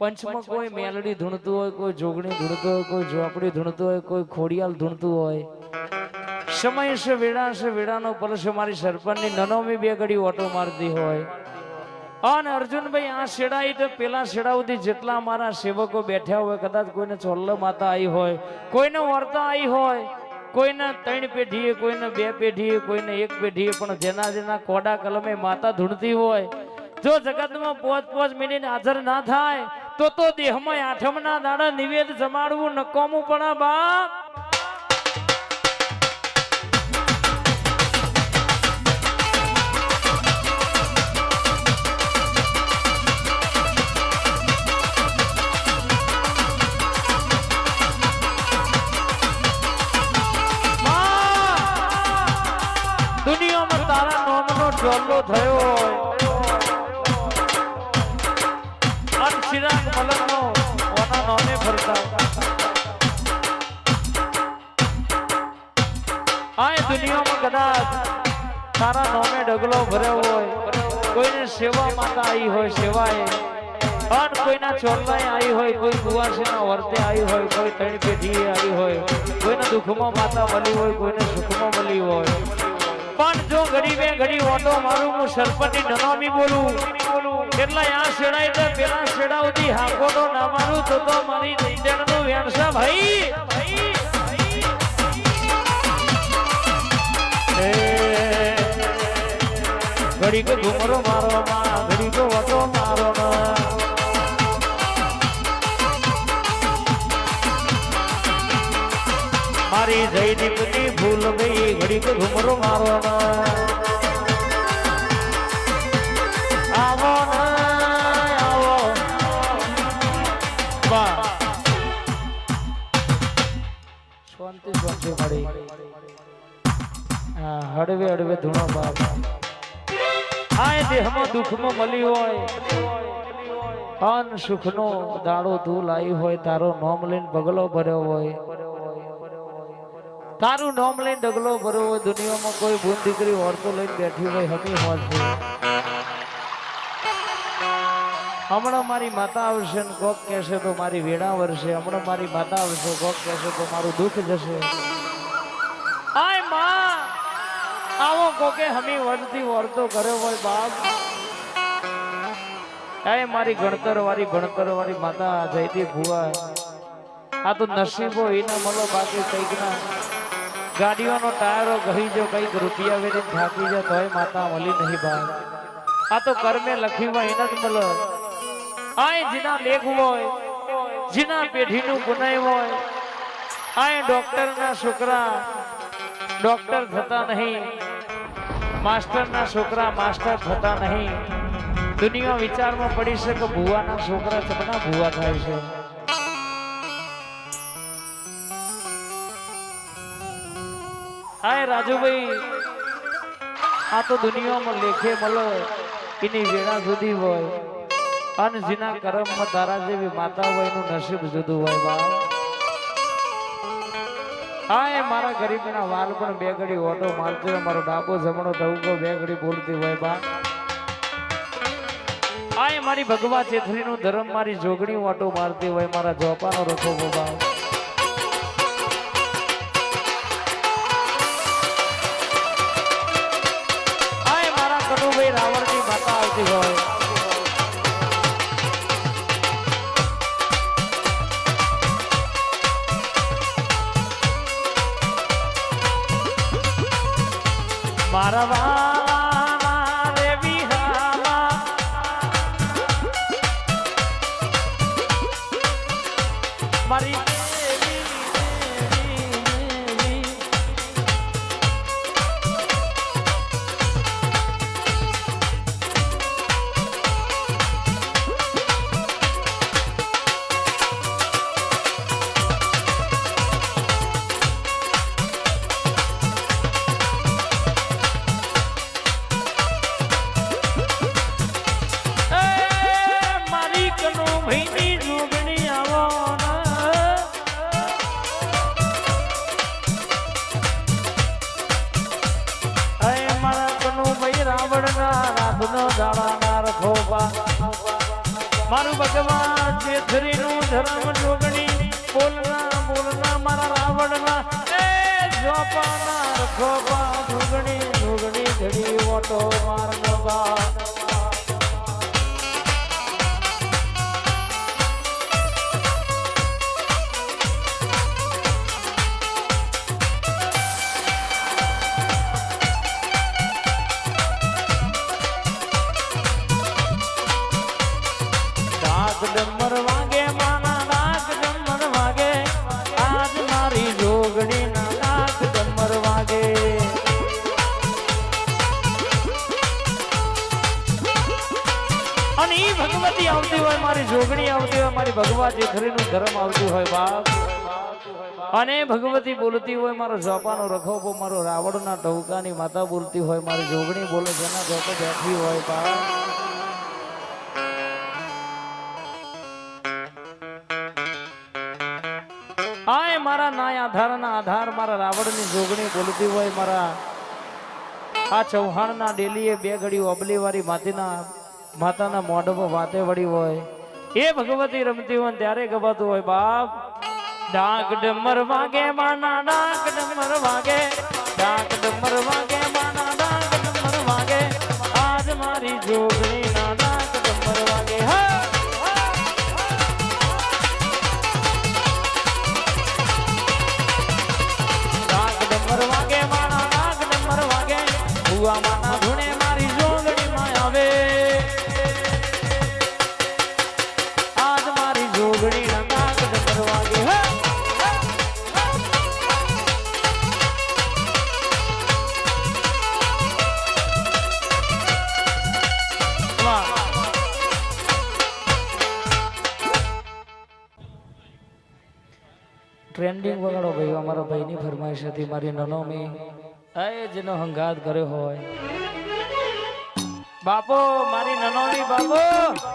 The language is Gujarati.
પંચમાં કોઈ મેલડી ધૂણતું હોય કોઈ જોગણી ધૂણતું હોય કોઈ ઝોપડી ધૂણતું હોય કોઈ ખોડિયાલ ધૂણતું હોય. સમય છે વેળા છે વેળાનો પલ મારી સરપંચની નનોમી બે ઘડી ઓટો મારતી હોય. અને અર્જુનભાઈ આ શેડા તો પેલા શેડા સુધી જેટલા મારા સેવકો બેઠ્યા હોય કદાચ કોઈને ચોલ્લ માતા આવી હોય કોઈને વર્તા આવી હોય કોઈને ત્રણ પેઢીએ કોઈને બે પેઢીએ કોઈને એક પેઢીએ પણ જેના જેના કોડા કલમે માતા ધૂણતી હોય જો જગતમાં પોચ પોચ મિનિટ હાજર ના થાય તો તો દેહમાં આઠમના દાડા નિવેદ જમાડવું નકોમું પણ બાપ. દુનિયામાં તારા નોમનો ચોલ્લો થયો હોય. અન મલકનો ઓના નોને ફરતા આ દુનિયામાં કદાચ તારા નોમે ડગલો ભર્યો હોય, કોઈને સેવા માતા આવી હોય, સેવાએ. અન કોઈના ચોરલાએ આવી હોય, કોઈ કુવાસીના વર્તે આવી હોય, કોઈ ત્રણ પેઢીએ આવી હોય, કોઈને દુઃખમાં માતા મળી હોય, કોઈને સુખમાં મળી હોય. પણ જો ગરીબે ઘડી ઓટો મારું, હું સરપંચની નનામી બોલું. એટલે આ શેડાઈ તો પેલા શેડા સુધી હાકોટો ના મારું તો તો મારી નીંદણનું વેણસા ભાઈ. એ, ઘડીક ઘુમરો મારો માં ઘડીક વટો મારો માં મારી જયદીપની ભૂલ ગઈ ઘડીક ઘુમરો મારો ના શાંતિ મળી હળવે હળવે ધૂણો બાપ. આ દેહમાં દુઃખમાં મળી હોય. અન સુખનો દાડો ધૂલ આવી હોય, તારો નોમ લઈને પગલો ભર્યો હોય. તારું નોમ લઈને ડગલો ભર્યો હોય, દુનિયામાં કોઈ ભૂલ દીકરી ઓરતો લઈને બેઠી હોય, હમી છે હમણાં મારી માતા આવશે ને કોક કહેશે તો મારી વેણા વરસે. હમણાં મારી માતા આવશે કોક કહેશે તો મારું દુઃખ જશે. આયમાં! આવો કોકે હમી વળતી વર્તો કર્યો હોય બાપ. આય મારી ગણતર વાળી ભણતર વાળી માતા જયતી ભુવા. આ તો નસીબો એના મળો બાકી કંઈક ના. ગાડીઓનો ટાયરો ઘરી જો કંઈક રૂપિયા વેરી થાકી જાય તોય માતા મળી નહીં બાપ. આ તો કર્મે લખ્યું હોય એના જ મળે આય જીના લેખ હોય, જીના પેઢીનું ગુનાય હોય, આય ડોક્ટરના છોકરા, ડોક્ટર થતા નહીં, માસ્ટરના છોકરા, માસ્ટર થતા નહીં. દુનિયા વિચારમાં પડી છે કે ભુવાના છોકરા ચપના ભુવા થાય છે. હાય રાજુભાઈ, આ તો દુનિયામાં લેખે મળે, એની વેળા સુધી હોય. અને જેના કર્મમાં તારા જેવી માતા હોય એનું નસીબ જુદું હોય, બાપ. હાય મારા ગરીબના વાલ પણ બે ઘડી ઓટો મારતી હોય મારો ડાબો જમણો ધવકો બે ઘડી બોલતી હોય બા હાય મારી ભગવા ચેથરીનું ધર્મ મારી જોગણી ઓટો મારતી હોય, મારા જોપાનો રખો બાબા મારી મારા કનો ભઈ રાવણના રાતનો દાડાના રખોબા મારું ભગવાન જેથરીનું ધર્મ જોગણી, બોલના બોલના, મારા રાવણના. એ જોપાના રખોપા જોગણી જોગણી, ઘડી ઓટો મારનો નવા ડમર વાગે, માના નાક ડમર વાગે. આજ મારી જોગણી ના ડાક ડમર અને એ ભગવતી આવતી હોય, મારી જોગણી આવતી હોય, મારી ભગવા જેખરીનું ધર્મ આવતું હોય, બાપ. અને ભગવતી બોલતી હોય, મારો જોપાનો રખોપો, મારો રાવણના ટહુકાની માતા બોલતી હોય, મારી જોગણી બોલે એના જોપે બેઠી હોય, બાપ. મારા નાય આધારના આધાર, મારા રાવણની જોગણી બોલતી હોય, મારા આ ચૌહાણના ડેલીએ બે ઘડી ઓબલી વાળી માતીના માતાના મોઢમાં વાતે વળી હોય. એ ભગવતી રમતી હોય ત્યારે ગવાતું હોય, બાપ. ડાક ડમર વાગે, માના ડાક ડમર વાગે ડાક ટ્રેન્ડિંગ વગાડો ભાઈ, અમારા ભાઈની ફરમાઈશ હતી, મારી નનોમી. એ જેનો હંગાત કર્યો હોય. બાપો, મારી નનોમી બાપો!